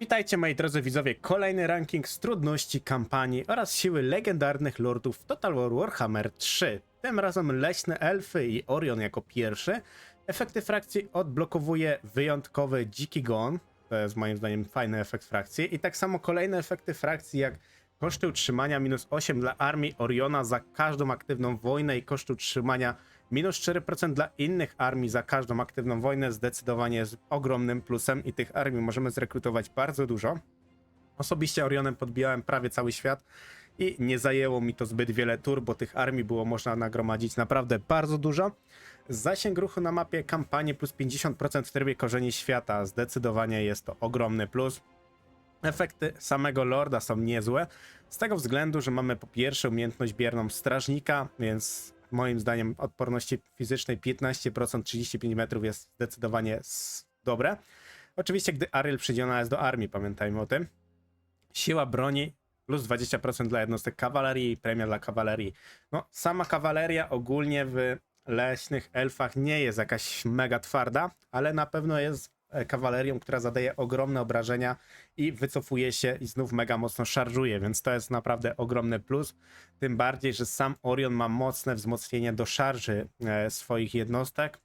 Witajcie moi drodzy widzowie, kolejny ranking z trudności kampanii oraz siły legendarnych lordów w Total War Warhammer 3. Tym razem leśne elfy i Orion jako pierwszy. Efekty frakcji odblokowuje wyjątkowy dziki gon, to jest moim zdaniem fajny efekt frakcji. I tak samo kolejne efekty frakcji jak koszty utrzymania minus 8 dla armii Oriona za każdą aktywną wojnę i koszty utrzymania minus 4% dla innych armii za każdą aktywną wojnę zdecydowanie jest ogromnym plusem i tych armii możemy zrekrutować bardzo dużo. Osobiście Orionem podbijałem prawie cały świat i nie zajęło mi to zbyt wiele tur, bo tych armii było można nagromadzić naprawdę bardzo dużo. Zasięg ruchu na mapie kampanii plus 50% w trybie korzeni świata. Zdecydowanie jest to ogromny plus. Efekty samego Lorda są niezłe, z tego względu, że mamy po pierwsze umiejętność bierną strażnika, więc moim zdaniem odporności fizycznej 15%, 35 metrów jest zdecydowanie dobre. Oczywiście, gdy Ariel przydzielona jest do armii, pamiętajmy o tym. Siła broni plus 20% dla jednostek kawalerii i premia dla kawalerii. No, sama kawaleria ogólnie w leśnych elfach nie jest jakaś mega twarda, ale na pewno jest kawalerią, która zadaje ogromne obrażenia i wycofuje się i znów mega mocno szarżuje, więc to jest naprawdę ogromny plus. Tym bardziej, że sam Orion ma mocne wzmocnienie do szarży e, swoich jednostek,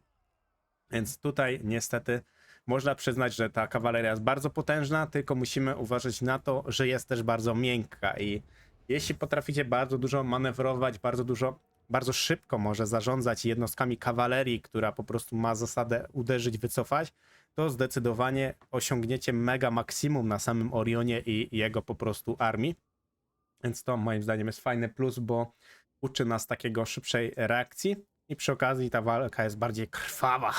więc tutaj niestety można przyznać, że ta kawaleria jest bardzo potężna, tylko musimy uważać na to, że jest też bardzo miękka i jeśli potraficie bardzo dużo manewrować, bardzo dużo, bardzo szybko może zarządzać jednostkami kawalerii, która po prostu ma zasadę uderzyć, wycofać, to zdecydowanie osiągniecie mega maksimum na samym Orionie i jego po prostu armii. Więc to moim zdaniem jest fajny plus, bo uczy nas takiego szybszej reakcji i przy okazji ta walka jest bardziej krwawa.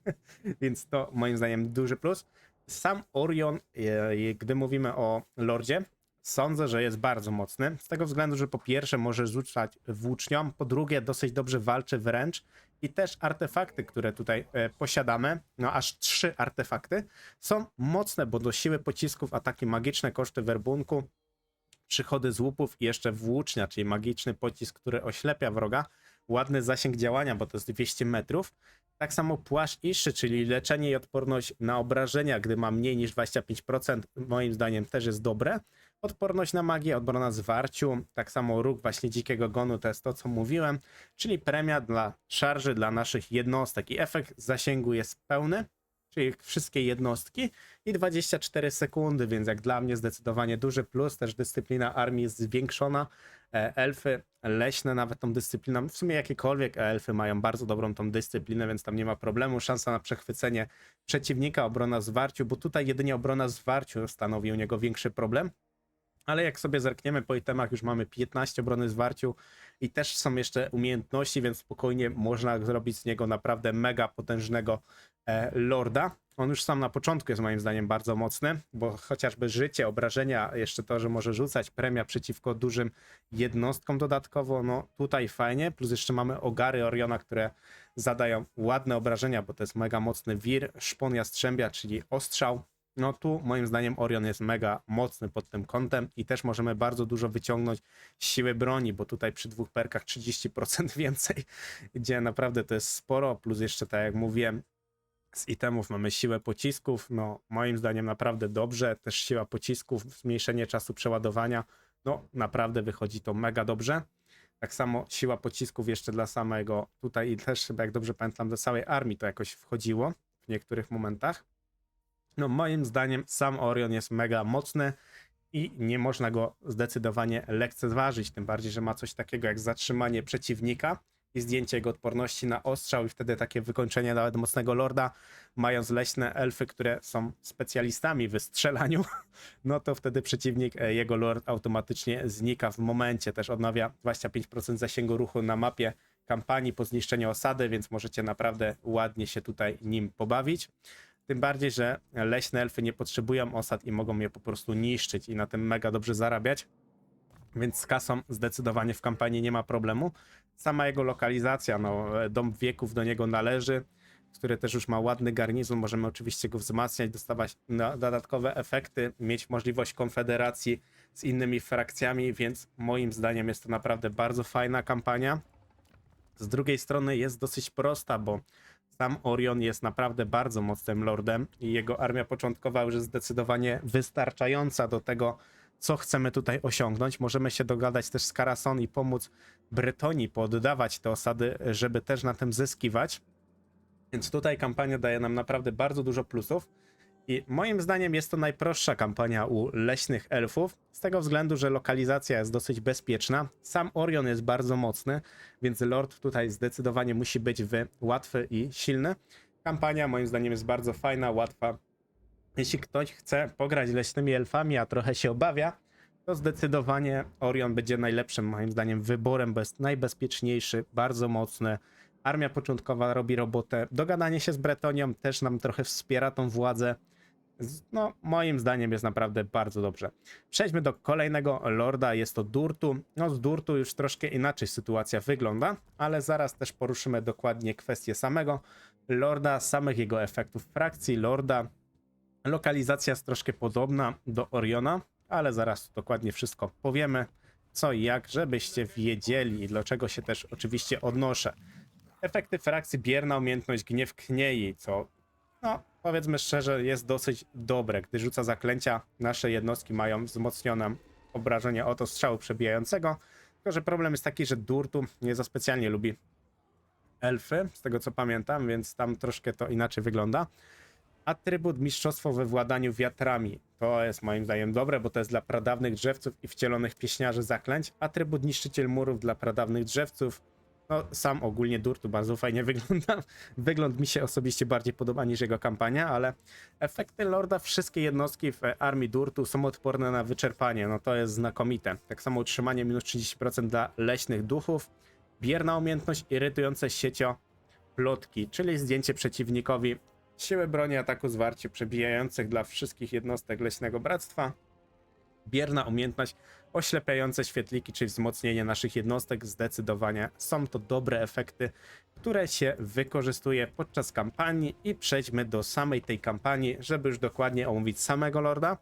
Więc to moim zdaniem duży plus. Sam Orion, e, gdy mówimy o Lordzie, sądzę, że jest bardzo mocny. Z tego względu, że po pierwsze może rzucać włócznią, po drugie dosyć dobrze walczy wręcz i też artefakty, które tutaj e, posiadamy, no aż trzy artefakty, są mocne, bo do siły pocisków, ataki magiczne, koszty werbunku, przychody z łupów i jeszcze włócznia, czyli magiczny pocisk, który oślepia wroga. Ładny zasięg działania, bo to jest 200 metrów. Tak samo płaszcz iszy, czyli leczenie i odporność na obrażenia, gdy ma mniej niż 25%, moim zdaniem też jest dobre. Odporność na magię, odbrona zwarciu, tak samo róg właśnie dzikiego gonu, to jest to, co mówiłem, czyli premia dla szarży, dla naszych jednostek. I efekt zasięgu jest pełny, czyli wszystkie jednostki i 24 sekundy, więc jak dla mnie zdecydowanie duży plus, też dyscyplina armii jest zwiększona, E, elfy leśne nawet tą dyscypliną, w sumie jakiekolwiek elfy mają bardzo dobrą tą dyscyplinę, więc tam nie ma problemu, szansa na przechwycenie przeciwnika, obrona zwarciu, bo tutaj jedynie obrona zwarciu stanowi u niego większy problem, ale jak sobie zerkniemy po itemach, już mamy 15 obrony zwarciu i też są jeszcze umiejętności, więc spokojnie można zrobić z niego naprawdę mega potężnego e, lorda. On już sam na początku jest moim zdaniem bardzo mocny, bo chociażby życie, obrażenia, jeszcze to, że może rzucać premia przeciwko dużym jednostkom dodatkowo, no tutaj fajnie, plus jeszcze mamy ogary Oriona, które zadają ładne obrażenia, bo to jest mega mocny wir, szpon jastrzębia, czyli ostrzał, no tu moim zdaniem Orion jest mega mocny pod tym kątem i też możemy bardzo dużo wyciągnąć siły broni, bo tutaj przy dwóch perkach 30% więcej, gdzie naprawdę to jest sporo, plus jeszcze tak jak mówiłem, z itemów mamy siłę pocisków, no moim zdaniem naprawdę dobrze, też siła pocisków, zmniejszenie czasu przeładowania, no naprawdę wychodzi to mega dobrze. Tak samo siła pocisków jeszcze dla samego tutaj i też chyba jak dobrze pamiętam do całej armii to jakoś wchodziło w niektórych momentach. No moim zdaniem sam Orion jest mega mocny i nie można go zdecydowanie lekceważyć, tym bardziej, że ma coś takiego jak zatrzymanie przeciwnika i zdjęcie jego odporności na ostrzał i wtedy takie wykończenie nawet mocnego lorda, mając leśne elfy, które są specjalistami w strzelaniu, no to wtedy przeciwnik, e, jego lord automatycznie znika w momencie, też odnawia 25% zasięgu ruchu na mapie kampanii po zniszczeniu osady, więc możecie naprawdę ładnie się tutaj nim pobawić. Tym bardziej, że leśne elfy nie potrzebują osad i mogą je po prostu niszczyć i na tym mega dobrze zarabiać. Więc z kasą zdecydowanie w kampanii nie ma problemu. Sama jego lokalizacja, no, dom wieków do niego należy, który też już ma ładny garnizon. Możemy oczywiście go wzmacniać, dostawać dodatkowe efekty, mieć możliwość konfederacji z innymi frakcjami, więc moim zdaniem jest to naprawdę bardzo fajna kampania. Z drugiej strony jest dosyć prosta, bo Sam Orion jest naprawdę bardzo mocnym lordem i jego armia początkowa już jest zdecydowanie wystarczająca do tego, co chcemy tutaj osiągnąć. Możemy się dogadać też z Karason i pomóc Bretonii poddawać te osady, żeby też na tym zyskiwać. Więc tutaj kampania daje nam naprawdę bardzo dużo plusów. I moim zdaniem jest to najprostsza kampania u leśnych elfów, z tego względu, że lokalizacja jest dosyć bezpieczna. Sam Orion jest bardzo mocny, więc Lord tutaj zdecydowanie musi być w łatwy i silny. Kampania moim zdaniem jest bardzo fajna, łatwa. Jeśli ktoś chce pograć leśnymi elfami, a trochę się obawia, to zdecydowanie Orion będzie najlepszym moim zdaniem wyborem, bo jest najbezpieczniejszy, bardzo mocny. Armia początkowa robi robotę. Dogadanie się z Bretonią też nam trochę wspiera tą władzę. No, moim zdaniem jest naprawdę bardzo dobrze. Przejdźmy do kolejnego lorda, jest to Durtu. No, z Durtu już troszkę inaczej sytuacja wygląda, ale zaraz też poruszymy dokładnie kwestię samego lorda, samych jego efektów frakcji, lorda. Lokalizacja jest troszkę podobna do Oriona, ale zaraz dokładnie wszystko powiemy, co i jak, żebyście wiedzieli, do czego się też oczywiście odnoszę. Efekty frakcji bierna umiejętność gniew kniei, co no powiedzmy szczerze jest dosyć dobre, gdy rzuca zaklęcia, nasze jednostki mają wzmocnione obrażenie oto strzału przebijającego, tylko że problem jest taki, że Durtu nie za specjalnie lubi elfy, z tego co pamiętam, więc tam troszkę to inaczej wygląda. Atrybut mistrzostwo we władaniu wiatrami. To jest moim zdaniem dobre, bo to jest dla pradawnych drzewców i wcielonych pieśniarzy zaklęć. Atrybut niszczyciel murów dla pradawnych drzewców. No, sam ogólnie Durtu bardzo fajnie wygląda. Wygląd mi się osobiście bardziej podoba niż jego kampania, ale efekty Lorda, wszystkie jednostki w armii Durtu są odporne na wyczerpanie. No to jest znakomite. Tak samo utrzymanie minus 30% dla leśnych duchów. Bierna umiejętność irytujące siecio plotki, czyli zdjęcie przeciwnikowi siły broni ataku zwarciu przebijających dla wszystkich jednostek leśnego bractwa. Bierna umiejętność oślepiające świetliki, czyli wzmocnienie naszych jednostek. Zdecydowanie są to dobre efekty, które się wykorzystuje podczas kampanii i przejdźmy do samej tej kampanii, żeby już dokładnie omówić samego lorda,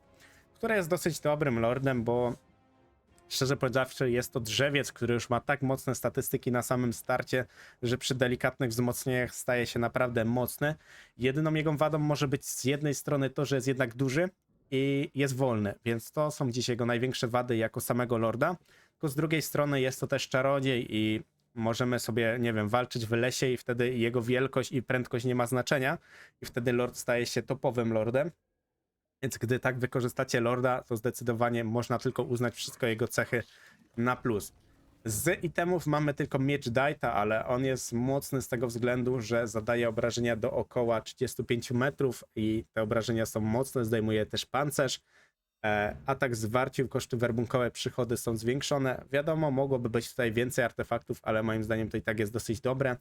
który jest dosyć dobrym lordem, bo Szczerze powiedziawszy, jest to drzewiec, który już ma tak mocne statystyki na samym starcie, że przy delikatnych wzmocnieniach staje się naprawdę mocny. Jedyną jego wadą może być z jednej strony to, że jest jednak duży i jest wolny, więc to są dziś jego największe wady jako samego lorda. Tylko z drugiej strony jest to też czarodziej i możemy sobie, nie wiem, walczyć w lesie i wtedy jego wielkość i prędkość nie ma znaczenia i wtedy lord staje się topowym lordem. Więc gdy tak wykorzystacie Lorda, to zdecydowanie można tylko uznać wszystko jego cechy na plus. Z itemów mamy tylko miecz Daita, ale on jest mocny z tego względu, że zadaje obrażenia do około 35 metrów i te obrażenia są mocne, zdejmuje też pancerz. E, atak zwarcił, koszty werbunkowe, przychody są zwiększone. Wiadomo, mogłoby być tutaj więcej artefaktów, ale moim zdaniem to i tak jest dosyć dobre.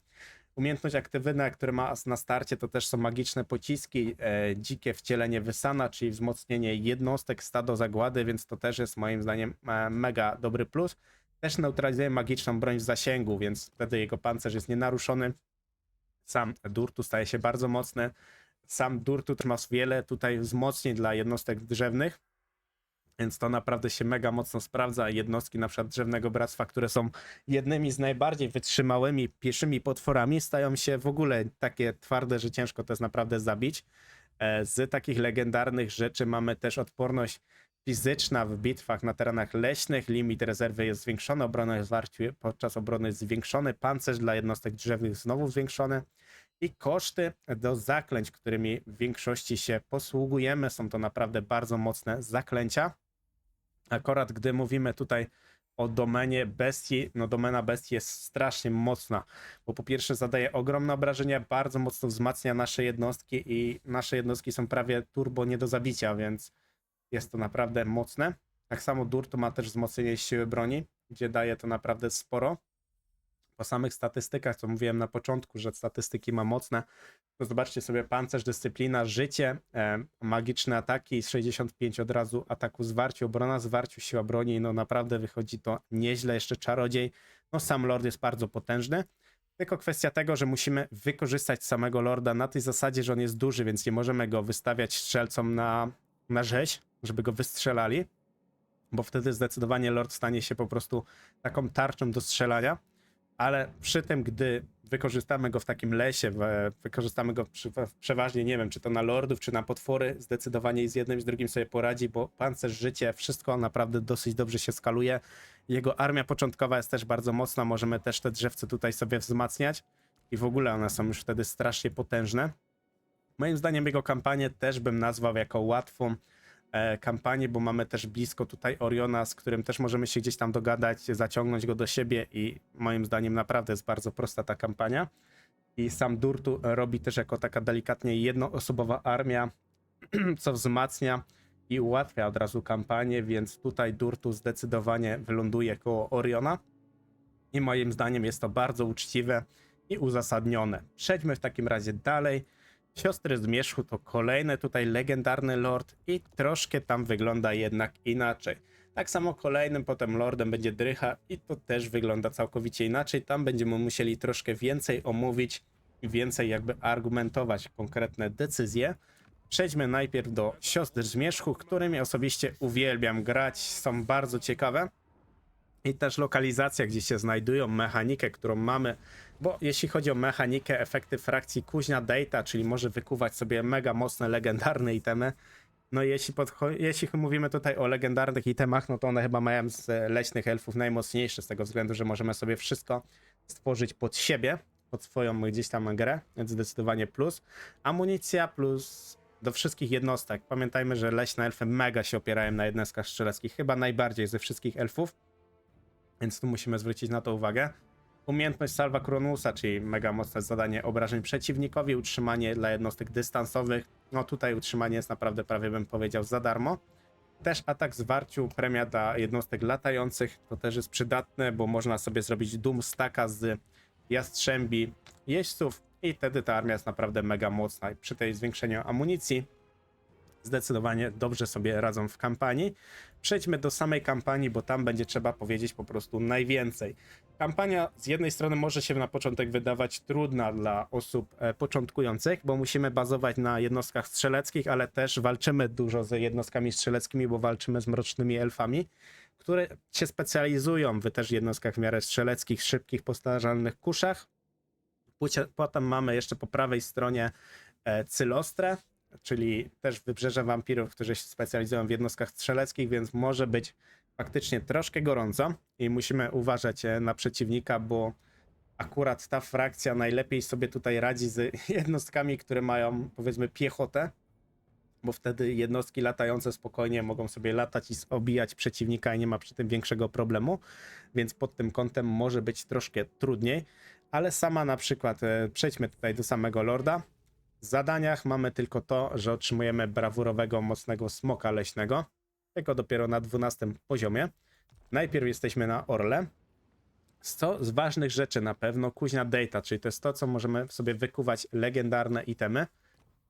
Umiejętność aktywna, które ma na starcie, to też są magiczne pociski, e, dzikie wcielenie Wysana, czyli wzmocnienie jednostek, stado zagłady, więc to też jest moim zdaniem e, mega dobry plus. Też neutralizuje magiczną broń w zasięgu, więc wtedy jego pancerz jest nienaruszony. Sam Durtu staje się bardzo mocny. Sam Durtu ma wiele tutaj wzmocnień dla jednostek drzewnych, więc to naprawdę się mega mocno sprawdza. Jednostki na przykład drzewnego bractwa, które są jednymi z najbardziej wytrzymałymi pieszymi potworami, stają się w ogóle takie twarde, że ciężko to jest naprawdę zabić. E, Z takich legendarnych rzeczy mamy też odporność fizyczna w bitwach na terenach leśnych, limit rezerwy jest zwiększony, obrona jest zwarciu podczas obrony jest zwiększony, pancerz dla jednostek drzewnych znowu zwiększony i koszty do zaklęć, którymi w większości się posługujemy, są to naprawdę bardzo mocne zaklęcia. Akurat gdy mówimy tutaj o domenie bestii, no domena bestii jest strasznie mocna, bo po pierwsze zadaje ogromne obrażenia, bardzo mocno wzmacnia nasze jednostki i nasze jednostki są prawie turbo nie do zabicia, więc jest to naprawdę mocne. Tak samo Durtu ma też wzmocnienie siły broni, gdzie daje to naprawdę sporo. Po samych statystykach, co mówiłem na początku, że statystyki ma mocne, to zobaczcie sobie pancerz, dyscyplina, życie, e, magiczne ataki, 65 od razu ataku zwarciu, obrona zwarciu, siła broni, no naprawdę wychodzi to nieźle, jeszcze czarodziej, no sam lord jest bardzo potężny, tylko kwestia tego, że musimy wykorzystać samego lorda na tej zasadzie, że on jest duży, więc nie możemy go wystawiać strzelcom na, na rzeź, żeby go wystrzelali, bo wtedy zdecydowanie lord stanie się po prostu taką tarczą do strzelania. ale przy tym, gdy wykorzystamy go w takim lesie, wykorzystamy go przeważnie, nie wiem, czy to na lordów, czy na potwory, zdecydowanie i z jednym, i z drugim sobie poradzi, bo pancerz, życie, wszystko naprawdę dosyć dobrze się skaluje. Jego armia początkowa jest też bardzo mocna, możemy też te drzewce tutaj sobie wzmacniać i w ogóle one są już wtedy strasznie potężne. Moim zdaniem jego kampanię też bym nazwał jako łatwą e, kampanię, bo mamy też blisko tutaj Oriona, z którym też możemy się gdzieś tam dogadać, zaciągnąć go do siebie i moim zdaniem naprawdę jest bardzo prosta ta kampania. I sam Durtu robi też jako taka delikatnie jednoosobowa armia, co wzmacnia i ułatwia od razu kampanię, więc tutaj Durtu zdecydowanie wyląduje koło Oriona. I moim zdaniem jest to bardzo uczciwe i uzasadnione. Przejdźmy w takim razie dalej. Siostry Zmierzchu to kolejny tutaj legendarny lord i troszkę tam wygląda jednak inaczej. Tak samo kolejnym potem lordem będzie Drycha i to też wygląda całkowicie inaczej. Tam będziemy musieli troszkę więcej omówić więcej jakby argumentować konkretne decyzje. Przejdźmy najpierw do siostr Zmierzchu, którymi osobiście uwielbiam grać, są bardzo ciekawe i też lokalizacja, gdzie się znajdują, mechanikę, którą mamy, bo jeśli chodzi o mechanikę, efekty frakcji kuźnia data, czyli może wykuwać sobie mega mocne, legendarne itemy, no jeśli, jeśli mówimy tutaj o legendarnych itemach, no to one chyba mają z leśnych elfów najmocniejsze, z tego względu, że możemy sobie wszystko stworzyć pod siebie, pod swoją gdzieś tam grę, więc zdecydowanie plus. Amunicja plus do wszystkich jednostek. Pamiętajmy, że leśne elfy mega się opierają na jednostkach strzeleckich, chyba najbardziej ze wszystkich elfów więc tu musimy zwrócić na to uwagę. Umiejętność Salva Kronusa, czyli mega mocne zadanie obrażeń przeciwnikowi, utrzymanie dla jednostek dystansowych. No tutaj utrzymanie jest naprawdę prawie bym powiedział za darmo. Też atak zwarciu, premia dla jednostek latających, to też jest przydatne, bo można sobie zrobić Doom Stacka z jastrzębi jeźdźców i wtedy ta armia jest naprawdę mega mocna. I przy tej zwiększeniu amunicji zdecydowanie dobrze sobie radzą w kampanii. Przejdźmy do samej kampanii, bo tam będzie trzeba powiedzieć po prostu najwięcej. Kampania z jednej strony może się na początek wydawać trudna dla osób e, początkujących, bo musimy bazować na jednostkach strzeleckich, ale też walczymy dużo z jednostkami strzeleckimi, bo walczymy z mrocznymi elfami, które się specjalizują w też jednostkach w miarę strzeleckich, szybkich, postarzalnych kuszach. Potem mamy jeszcze po prawej stronie e, Cylostrę, czyli też wybrzeże wampirów, którzy się specjalizują w jednostkach strzeleckich, więc może być faktycznie troszkę gorąco i musimy uważać e, na przeciwnika, bo akurat ta frakcja najlepiej sobie tutaj radzi z jednostkami, które mają powiedzmy piechotę, bo wtedy jednostki latające spokojnie mogą sobie latać i obijać przeciwnika i nie ma przy tym większego problemu, więc pod tym kątem może być troszkę trudniej, ale sama na przykład, e, przejdźmy tutaj do samego Lorda, w zadaniach mamy tylko to, że otrzymujemy brawurowego, mocnego smoka leśnego. Tylko dopiero na 12 poziomie. Najpierw jesteśmy na Orle. Co z ważnych rzeczy na pewno kuźnia data, czyli to jest to, co możemy sobie wykuwać legendarne itemy.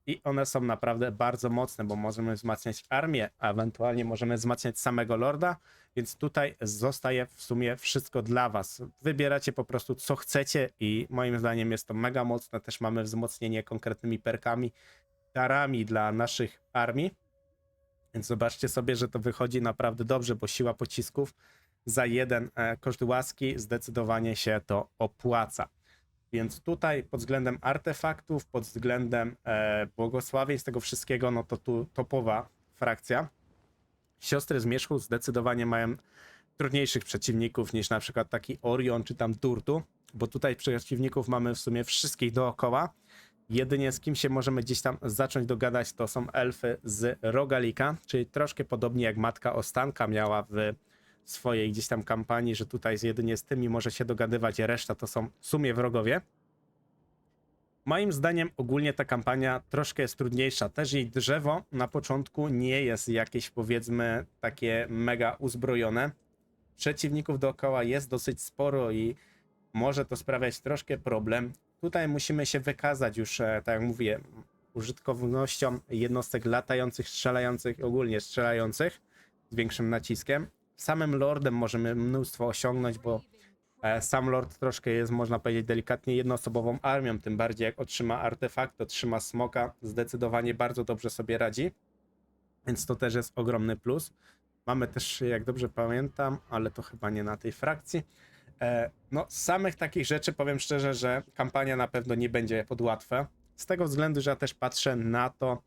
I one są naprawdę bardzo mocne, bo możemy wzmacniać armię, a ewentualnie możemy wzmacniać samego lorda, więc tutaj zostaje w sumie wszystko dla was. Wybieracie po prostu co chcecie i moim zdaniem jest to mega mocne. Też mamy wzmocnienie konkretnymi perkami, darami dla naszych armii. Więc zobaczcie sobie, że to wychodzi naprawdę dobrze, bo siła pocisków za jeden e, koszt łaski zdecydowanie się to opłaca. Więc tutaj pod względem artefaktów, pod względem e, błogosławieństw tego wszystkiego, no to tu topowa frakcja. Siostry Zmierzchu zdecydowanie mają trudniejszych przeciwników niż na przykład taki Orion czy tam Durtu, bo tutaj przeciwników mamy w sumie wszystkich dookoła. Jedynie z kim się możemy gdzieś tam zacząć dogadać to są elfy z Rogalika, czyli troszkę podobnie jak Matka Ostanka miała w swojej gdzieś tam kampanii, że tutaj jedynie z tymi może się dogadywać, reszta to są w sumie wrogowie. Moim zdaniem ogólnie ta kampania troszkę jest trudniejsza. Też jej drzewo na początku nie jest jakieś powiedzmy takie mega uzbrojone. Przeciwników dookoła jest dosyć sporo i może to sprawiać troszkę problem. Tutaj musimy się wykazać już, e, tak jak mówię, użytkownością jednostek latających, strzelających, ogólnie strzelających z większym naciskiem. Samym lordem możemy mnóstwo osiągnąć, bo e, sam lord troszkę jest, można powiedzieć, delikatnie jednoosobową armią, tym bardziej jak otrzyma artefakt, otrzyma smoka, zdecydowanie bardzo dobrze sobie radzi, więc to też jest ogromny plus. Mamy też, jak dobrze pamiętam, ale to chyba nie na tej frakcji, no, z samych takich rzeczy powiem szczerze, że kampania na pewno nie będzie pod łatwe. Z tego względu, że ja też patrzę na to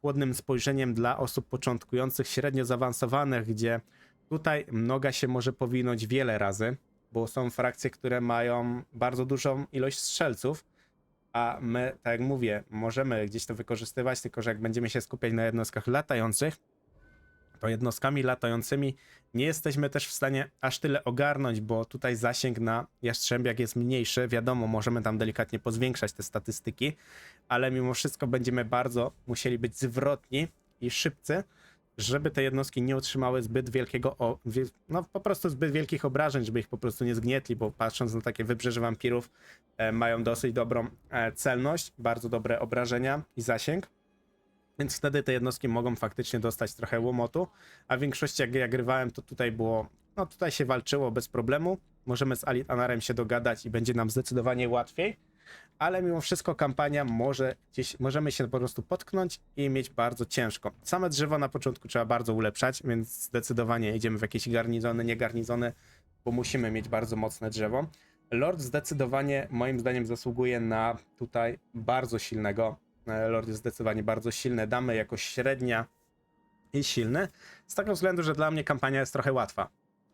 chłodnym spojrzeniem dla osób początkujących, średnio zaawansowanych, gdzie tutaj noga się może powinąć wiele razy, bo są frakcje, które mają bardzo dużą ilość strzelców, a my, tak jak mówię, możemy gdzieś to wykorzystywać, tylko że jak będziemy się skupiać na jednostkach latających, to jednostkami latającymi nie jesteśmy też w stanie aż tyle ogarnąć, bo tutaj zasięg na Jastrzębiak jest mniejszy. Wiadomo, możemy tam delikatnie pozwiększać te statystyki, ale mimo wszystko będziemy bardzo musieli być zwrotni i szybcy, żeby te jednostki nie otrzymały zbyt wielkiego, o, no po prostu zbyt wielkich obrażeń, żeby ich po prostu nie zgnietli, bo patrząc na takie wybrzeże wampirów, e, mają dosyć dobrą e, celność, bardzo dobre obrażenia i zasięg. Więc wtedy te jednostki mogą faktycznie dostać trochę łomotu, a w większości jak ja grywałem, to tutaj było, no tutaj się walczyło bez problemu. Możemy z Alit Anarem się dogadać i będzie nam zdecydowanie łatwiej, ale mimo wszystko kampania może gdzieś, możemy się po prostu potknąć i mieć bardzo ciężko. Same drzewo na początku trzeba bardzo ulepszać, więc zdecydowanie idziemy w jakieś garnizony, nie garnizony, bo musimy mieć bardzo mocne drzewo. Lord zdecydowanie moim zdaniem zasługuje na tutaj bardzo silnego. E, Lord jest zdecydowanie bardzo silny. Damy jako średnia i silny. Z tego względu, że dla mnie kampania jest trochę łatwa.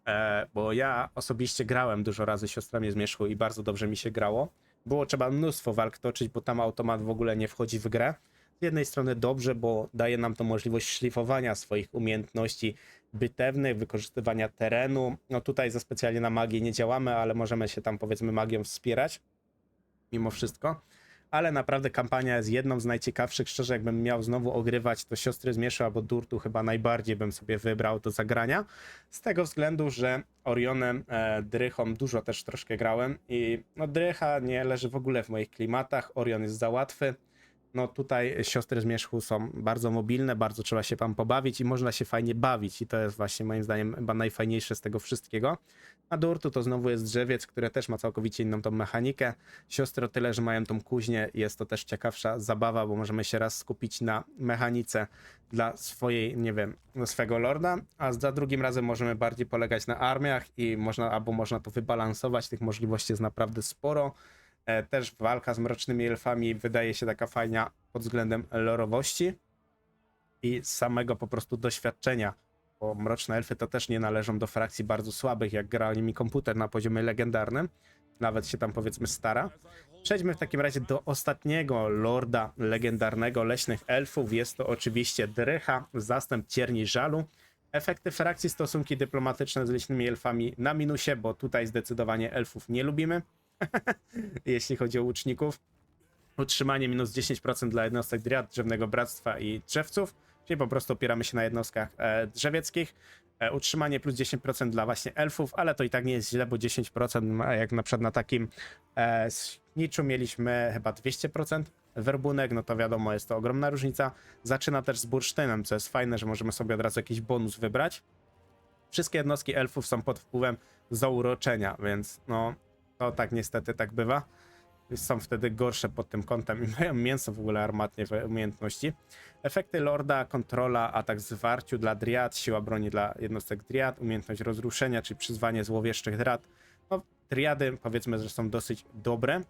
E, bo ja osobiście grałem dużo razy siostrami Zmierzchu i bardzo dobrze mi się grało. Było trzeba mnóstwo walk toczyć, bo tam automat w ogóle nie wchodzi w grę. Z jednej strony dobrze, bo daje nam to możliwość szlifowania swoich umiejętności bitewnych, wykorzystywania terenu. No tutaj za specjalnie na magię nie działamy, ale możemy się tam powiedzmy magią wspierać mimo wszystko. Ale naprawdę kampania jest jedną z najciekawszych. Szczerze, jakbym miał znowu ogrywać, to siostry Zmieszu albo Durtu chyba najbardziej bym sobie wybrał do zagrania. Z tego względu, że Orionem, e, Drychą dużo też troszkę grałem i no Drycha nie leży w ogóle w moich klimatach. Orion jest za łatwy. No tutaj siostry Zmierzchu są bardzo mobilne, bardzo trzeba się tam pobawić i można się fajnie bawić i to jest właśnie moim zdaniem chyba najfajniejsze z tego wszystkiego. A Durtu to znowu jest drzewiec, które też ma całkowicie inną tą mechanikę. Siostry o tyle, że mają tą kuźnię, jest to też ciekawsza zabawa, bo możemy się raz skupić na mechanice dla swojej, nie wiem, swego lorda, a za drugim razem możemy bardziej polegać na armiach i można, albo można to wybalansować, tych możliwości jest naprawdę sporo. E, Też walka z mrocznymi elfami wydaje się taka fajna pod względem lorowości i samego po prostu doświadczenia, bo mroczne elfy to też nie należą do frakcji bardzo słabych, jak gra nimi komputer na poziomie legendarnym, nawet się tam powiedzmy stara. Przejdźmy w takim razie do ostatniego lorda legendarnego leśnych elfów. Jest to oczywiście Drycha, zastęp cierni żalu. Efekty frakcji, stosunki dyplomatyczne z leśnymi elfami na minusie, bo tutaj zdecydowanie elfów nie lubimy, jeśli chodzi o łuczników. Utrzymanie minus 10% dla jednostek Driad, Drzewnego Bractwa i Drzewców, czyli po prostu opieramy się na jednostkach e, drzewieckich. E, utrzymanie plus 10% dla właśnie elfów, ale to i tak nie jest źle, bo 10%, a jak na przykład na takim e, Niczu mieliśmy chyba 200% werbunek, no to wiadomo, jest to ogromna różnica. Zaczyna też z bursztynem, co jest fajne, że możemy sobie od razu jakiś bonus wybrać. Wszystkie jednostki elfów są pod wpływem zauroczenia, więc no to tak niestety tak bywa. Są wtedy gorsze pod tym kątem i mają mięso w ogóle armatnie w umiejętności. Efekty Lorda, kontrola, atak zwarciu dla Driad, siła broni dla jednostek Driad, umiejętność rozruszenia, czyli przyzwanie złowieszczych Driad. No, Driady powiedzmy, że są dosyć dobre,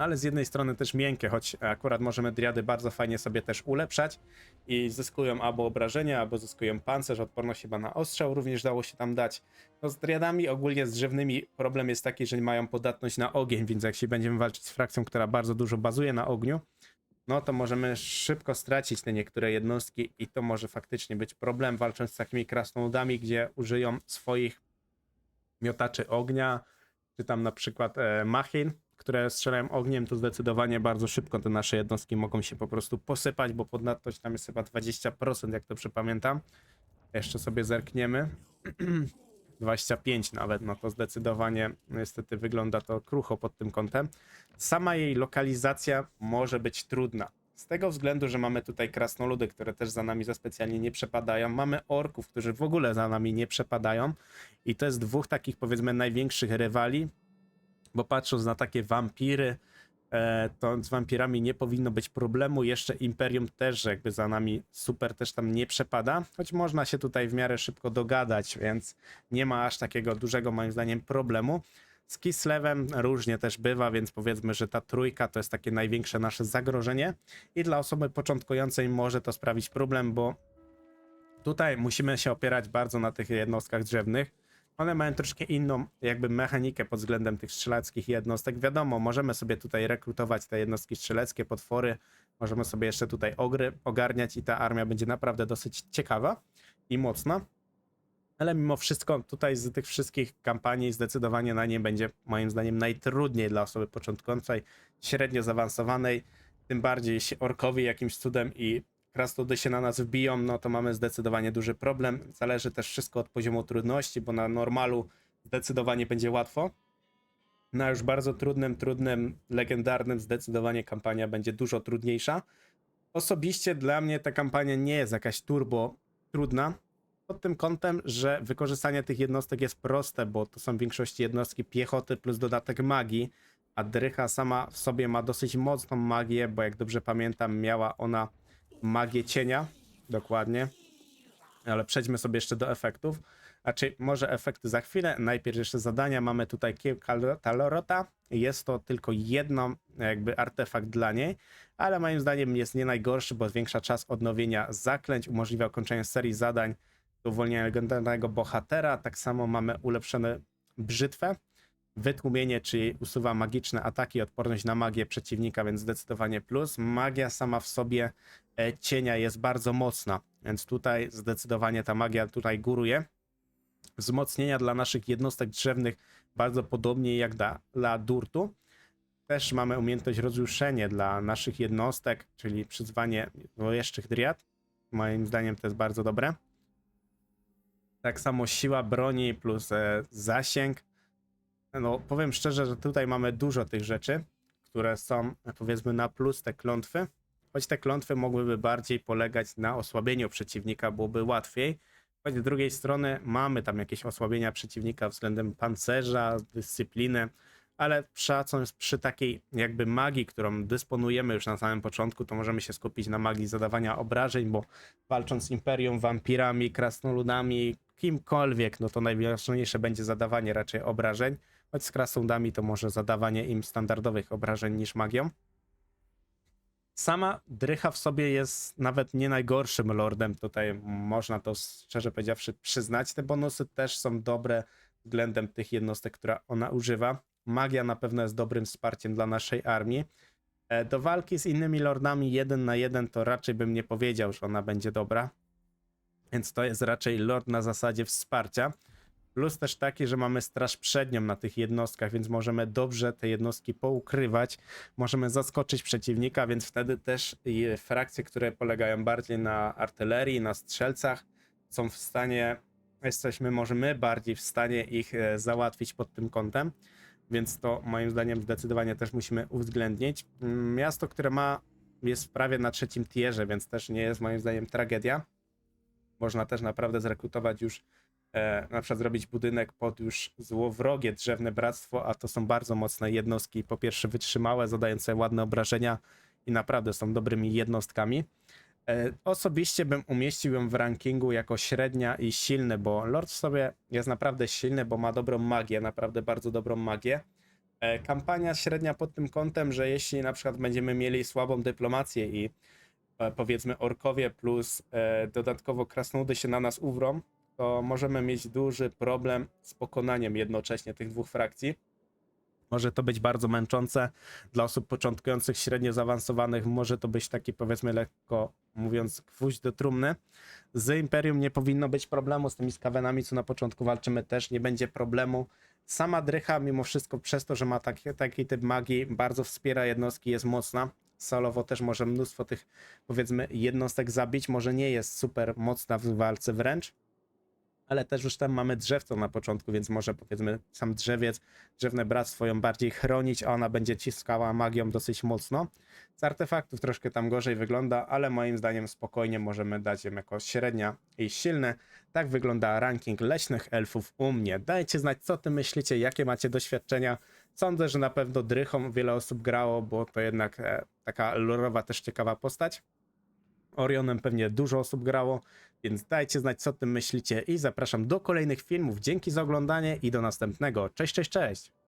ale z jednej strony też miękkie, choć akurat możemy Driady bardzo fajnie sobie też ulepszać i zyskują albo obrażenia, albo zyskują pancerz, odporność chyba na ostrzał również dało się tam dać. No z Driadami ogólnie z drzewnymi problem jest taki, że mają podatność na ogień, więc jak się będziemy walczyć z frakcją, która bardzo dużo bazuje na ogniu, no to możemy szybko stracić te niektóre jednostki i to może faktycznie być problem walcząc z takimi krasnoludami, gdzie użyją swoich miotaczy ognia, czy tam na przykład e, machin, które strzelają ogniem, to zdecydowanie bardzo szybko te nasze jednostki mogą się po prostu posypać, bo podnadtość tam jest chyba 20%, jak to przypamiętam. Jeszcze sobie zerkniemy. 25 nawet, no to zdecydowanie niestety wygląda to krucho pod tym kątem. Sama jej lokalizacja może być trudna. Z tego względu, że mamy tutaj krasnoludy, które też za nami za specjalnie nie przepadają. Mamy orków, którzy w ogóle za nami nie przepadają. I to jest dwóch takich powiedzmy największych rywali, bo patrząc na takie wampiry, e, to z wampirami nie powinno być problemu. Jeszcze Imperium też jakby za nami super też tam nie przepada, choć można się tutaj w miarę szybko dogadać, więc nie ma aż takiego dużego moim zdaniem problemu. Z Kislewem różnie też bywa, więc powiedzmy, że ta trójka to jest takie największe nasze zagrożenie i dla osoby początkującej może to sprawić problem, bo tutaj musimy się opierać bardzo na tych jednostkach drzewnych. One mają troszkę inną jakby mechanikę pod względem tych strzeleckich jednostek. Wiadomo, możemy sobie tutaj rekrutować te jednostki strzeleckie, potwory, możemy sobie jeszcze tutaj ogry ogarniać i ta armia będzie naprawdę dosyć ciekawa i mocna. Ale mimo wszystko tutaj z tych wszystkich kampanii zdecydowanie na nie będzie moim zdaniem najtrudniej dla osoby początkującej, średnio zaawansowanej, tym bardziej jeśli orkowie jakimś cudem i krasnoludy się na nas wbiją, no to mamy zdecydowanie duży problem. Zależy też wszystko od poziomu trudności, bo na normalu zdecydowanie będzie łatwo. Na już bardzo trudnym, trudnym, legendarnym zdecydowanie kampania będzie dużo trudniejsza. Osobiście dla mnie ta kampania nie jest jakaś turbo trudna, pod tym kątem, że wykorzystanie tych jednostek jest proste, bo to są w większości jednostki piechoty plus dodatek magii, a Drycha sama w sobie ma dosyć mocną magię, bo jak dobrze pamiętam, miała ona magię cienia, dokładnie. Ale przejdźmy sobie jeszcze do efektów. Znaczy, może efekty za chwilę. Najpierw jeszcze zadania. Mamy tutaj kilka talorota. Jest to tylko jedno jakby artefakt dla niej, ale moim zdaniem jest nie najgorszy, bo zwiększa czas odnowienia zaklęć, umożliwia ukończenie serii zadań do uwolnienia legendarnego bohatera. Tak samo mamy ulepszone brzytwę. Wytłumienie, czyli usuwa magiczne ataki, odporność na magię przeciwnika, więc zdecydowanie plus. Magia sama w sobie cienia jest bardzo mocna, więc tutaj zdecydowanie ta magia tutaj góruje. Wzmocnienia dla naszych jednostek drzewnych bardzo podobnie jak dla, dla Durtu. Też mamy umiejętność rozruszenie dla naszych jednostek, czyli przyzwanie wojeszczych driad. Moim zdaniem to jest bardzo dobre. Tak samo siła broni plus e, zasięg. No, powiem szczerze, że tutaj mamy dużo tych rzeczy, które są e, powiedzmy na plus te klątwy. Choć te klątwy mogłyby bardziej polegać na osłabieniu przeciwnika, byłoby łatwiej. Choć z drugiej strony mamy tam jakieś osłabienia przeciwnika względem pancerza, dyscypliny, ale szacąc przy takiej jakby magii, którą dysponujemy już na samym początku, to możemy się skupić na magii zadawania obrażeń, bo walcząc z Imperium, wampirami, krasnoludami, kimkolwiek, no to najważniejsze będzie zadawanie raczej obrażeń, choć z krasnoludami to może zadawanie im standardowych obrażeń niż magią. Sama Drycha w sobie jest nawet nie najgorszym lordem, tutaj można to szczerze powiedziawszy przyznać. Te bonusy też są dobre względem tych jednostek, która ona używa. Magia na pewno jest dobrym wsparciem dla naszej armii. E, Do walki z innymi lordami jeden na jeden to raczej bym nie powiedział, że ona będzie dobra. Więc to jest raczej lord na zasadzie wsparcia. Plus też taki, że mamy straż przednią na tych jednostkach, więc możemy dobrze te jednostki poukrywać. Możemy zaskoczyć przeciwnika, więc wtedy też frakcje, które polegają bardziej na artylerii, na strzelcach, są w stanie, jesteśmy może my bardziej w stanie ich e, załatwić pod tym kątem. Więc to moim zdaniem zdecydowanie też musimy uwzględnić. Mm, Miasto, które ma, jest prawie na trzecim tierze, więc też nie jest moim zdaniem tragedia. Można też naprawdę zrekrutować już, e, na przykład zrobić budynek pod już złowrogie drzewne bractwo, a to są bardzo mocne jednostki. Po pierwsze wytrzymałe, zadające ładne obrażenia i naprawdę są dobrymi jednostkami. E, Osobiście bym umieścił ją w rankingu jako średnia i silny, bo Lord sobie jest naprawdę silny, bo ma dobrą magię, naprawdę bardzo dobrą magię. E, Kampania średnia pod tym kątem, że jeśli na przykład będziemy mieli słabą dyplomację i e, powiedzmy orkowie plus e, dodatkowo krasnoludy się na nas uwrą, to możemy mieć duży problem z pokonaniem jednocześnie tych dwóch frakcji. Może to być bardzo męczące dla osób początkujących, średnio zaawansowanych. Może to być taki, powiedzmy, lekko mówiąc, gwóźdź do trumny. Z Imperium nie powinno być problemu, z tymi skawenami, co na początku walczymy, też nie będzie problemu. Sama Drycha, mimo wszystko, przez to, że ma taki, taki typ magii, bardzo wspiera jednostki, jest mocna. Solowo też może mnóstwo tych, powiedzmy, jednostek zabić. Może nie jest super mocna w walce wręcz, ale też już tam mamy drzewco na początku, więc może powiedzmy sam drzewiec, drzewne bractwo ją bardziej chronić, a ona będzie ciskała magią dosyć mocno. Z artefaktów troszkę tam gorzej wygląda, ale moim zdaniem spokojnie możemy dać ją jako średnia i silne. Tak wygląda ranking leśnych elfów u mnie. Dajcie znać, co ty myślicie, jakie macie doświadczenia Sądzę, że na pewno Drychą wiele osób grało, bo to jednak e, taka lorowa też ciekawa postać. Orionem pewnie dużo osób grało, więc dajcie znać co o tym myślicie i zapraszam do kolejnych filmów. Dzięki za oglądanie i do następnego. Cześć, cześć, cześć!